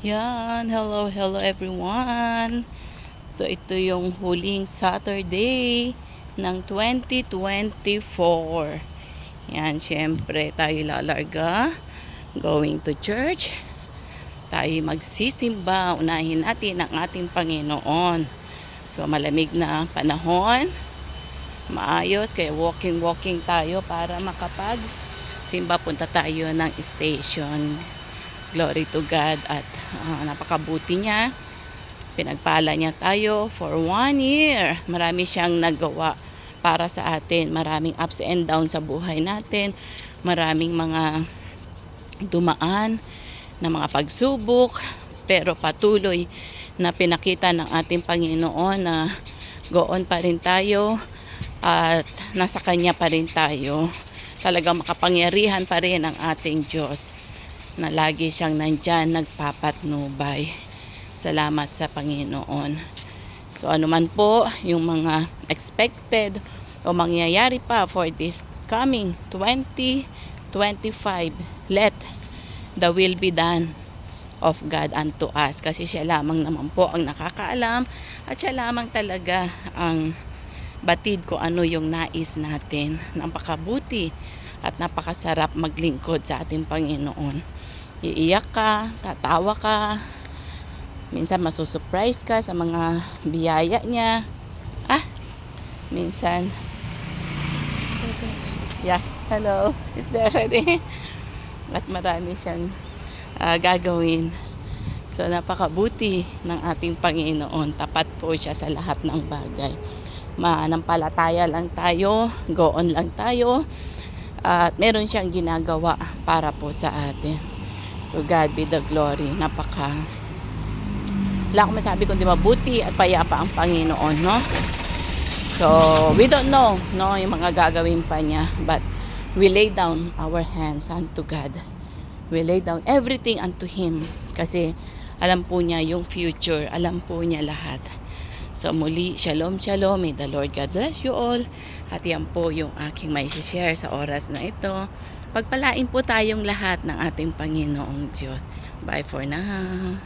Yan, hello, hello everyone. So ito yung huling Saturday ng 2024. Yan, syempre tayo lalarga. Going to church. Tayo magsisimba. Unahin natin ang ating Panginoon. So malamig na panahon. Maayos, kaya walking-walking tayo para makapag simba punta tayo ng station. Glory to God at ah, napakabuti niya. Pinagpala niya tayo for one year. Marami siyang nagawa para sa atin. Maraming ups and downs sa buhay natin. Maraming mga dumaan na mga pagsubok. Pero patuloy na pinakita ng ating Panginoon na goon pa rin tayo at nasa Kanya pa rin tayo. Talagang makapangyarihan pa rin ang ating Diyos na lagi siyang nandyan nagpapatnubay. Salamat sa Panginoon. So ano man po yung mga expected o mangyayari pa for this coming 2025, let the will be done of God unto us kasi siya lamang naman po ang nakakaalam at siya lamang talaga ang batid ko ano yung nais natin. Napakabuti at napakasarap maglingkod sa ating Panginoon. Iiyak ka, tatawa ka, minsan masusurprise ka sa mga biyaya niya. Ah, minsan. Yeah, hello. Is there already? At marami siyang ah, gagawin. So napakabuti ng ating Panginoon. Tapat po siya sa lahat ng bagay. Manampalataya lang tayo, goon lang tayo. At meron siyang ginagawa para po sa atin. To God be the glory. Napaka wala akong masabi kundi mabuti at payapa ang Panginoon, no? So, we don't know, no, yung mga gagawin pa niya. But, we lay down our hands unto God. We lay down everything unto Him. Kasi, alam po niya yung future. Alam po niya lahat. So, muli, shalom, shalom. May the Lord God bless you all. At yan po yung aking may share sa oras na ito. Pagpalain po tayong lahat ng ating Panginoong Diyos. Bye for now.